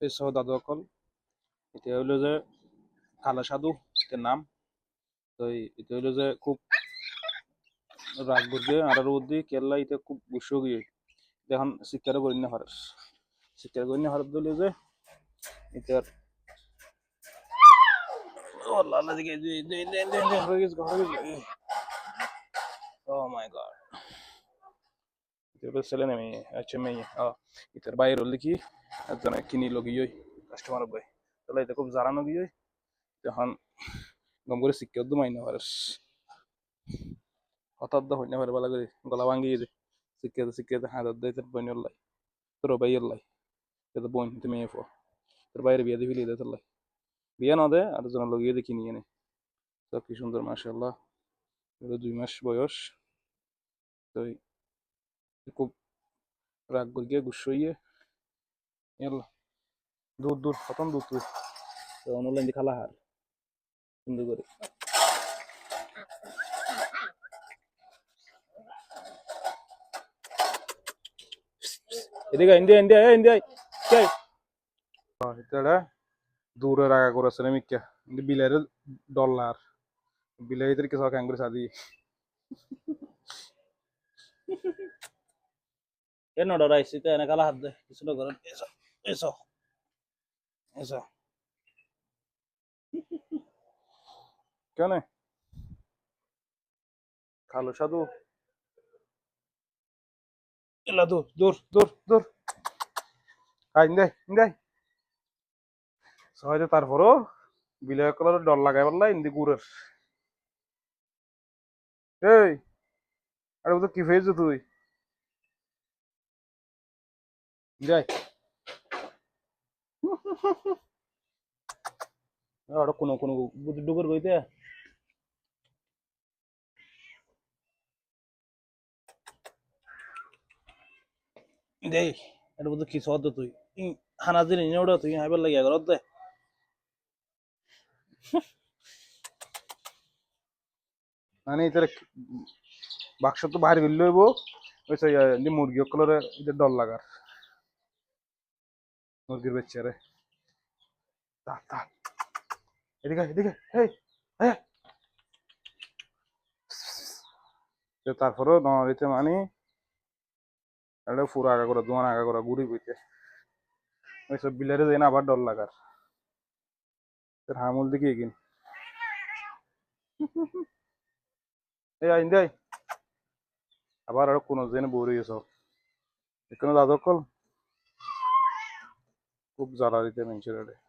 এই সহ দাদু অকল এটা হইল যে কালা সাধু এটার নাম তো এটা হইল যে খুব রাগ বুঝে আর বুদ্ধি কেল্লা এটা খুব গুসো গিয়ে এখন শিক্ষারও করি না হারস শিক্ষার না হারত দিলে যে এটার হয়ে হয়ে ও মাই গড এটা ছেলে না মেয়ে আচ্ছা মেয়ে ও একজন কিনি লগি ওই কাস্টমার বই তাহলে এটা খুব জারানো গিয়ে তখন গম করে শিক্ষা তো মাইনা পারস হঠাৎ দা হইনা পারে বলা করে গলা ভাঙ্গি গেছে শিক্ষাতে শিক্ষাতে হাত দেয় তোর বোনের লাই তোর ভাইয়ের লাই তো বোন তুমি মেয়ে ফো তোর বাইরে বিয়ে দিয়ে ফিলিয়ে দেয় তোর লাই বিয়ে না দেয় আর জন লগিয়ে দেখি নিয়ে নে তো কি সুন্দর মাসাল্লাহ দুই মাস বয়স তো খুব রাগ করিয়ে গুসইয়ে এল দূর দূর খতম দূর তুই তো অনলাইন খালা হার সুন্দর করে এদিকে ইন্ডিয়া ইন্ডিয়া এ ইন্ডিয়া কে এটা দূরে রাগা করেছে না মিক্কা কিন্তু বিলাইয়ের ডলার বিলাইদের কিছু কাং করে সাদি কালা হাত দে কিছু না করেন এসো এসো এসো কেন খালো সাধু এলা দূর দূর দূর দূর আই ইন্দে ইন্দে সহজে তারপরও বিলয় কলার ডর লাগাই পারলা ইন্দি গুড়ের এই আরে তো কি হয়েছে তুই যাই আর কোনো কোনো ডুবের বইতে দেই এটা বুদ্ধি কি সদ তুই ই- হানা দিন ইনে ওটা তুই হাইবার লাগিয়া ঘরত দে মানে এটার বাক্স তো বাইরে গেলে হইব ওই মুরগি অকলরে এটা ডর লাগার মুরগির বাচ্চারে তা তা এদিকে এদিকে এই হ্যাঁ তারপরেও মানে এটা ফুরা আগা করা দোয়ান আগা করা গুড়ি বইতে ওই সব বিলারে যাই না আবার ডর লাগার তোর হামুল দিকে এগিন এই আইন দেয় আবার আর কোনো জেনে বই রয়েছ এখানে দাদা खूप जाणार इथे मेन्शन आहे.